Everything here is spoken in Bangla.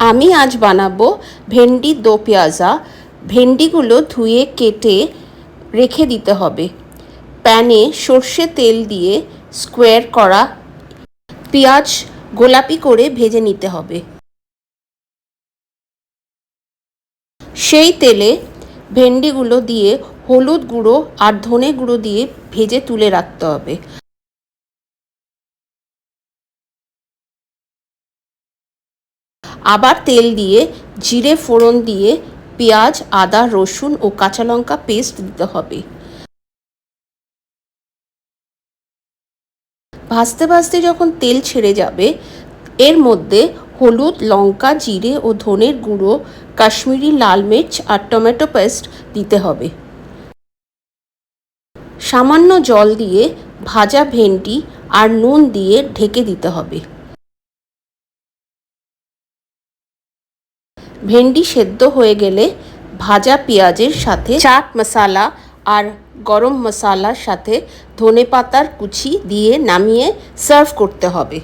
আমি আজ বানাবো ভেন্ডি দো পেঁয়াজা। ভেন্ডিগুলো ধুয়ে, কেটে রেখে দিতে হবে। প্যানে সর্ষে তেল দিয়ে স্কোয়ার করা পেঁয়াজ গোলাপি করে ভেজে নিতে হবে। সেই তেলে ভেন্ডিগুলো দিয়ে হলুদ গুঁড়ো আর ধনে গুঁড়ো দিয়ে ভেজে তুলে রাখতে হবে। আবার তেল দিয়ে, জিরে ফোড়ন দিয়ে, পেঁয়াজ, আদা, রসুন ও কাঁচা লঙ্কা পেস্ট দিতে হবে। ভাজতে ভাজতে যখন তেল ছেড়ে যাবে, এর মধ্যে হলুদ, লঙ্কা, জিরে ও ধনের গুঁড়ো, কাশ্মীরি লাল মির্চ আর টমেটো পেস্ট দিতে হবে। সামান্য জল দিয়ে ভাজা ভেন্ডি আর নুন দিয়ে ঢেকে দিতে হবে। ভেন্ডি সেদ্ধ হয়ে গেলে ভাজা পেঁয়াজের সাথে চাট মশালা আর গরম মশালার সাথে ধনে পাতার কুচি দিয়ে নামিয়ে সার্ভ করতে হবে।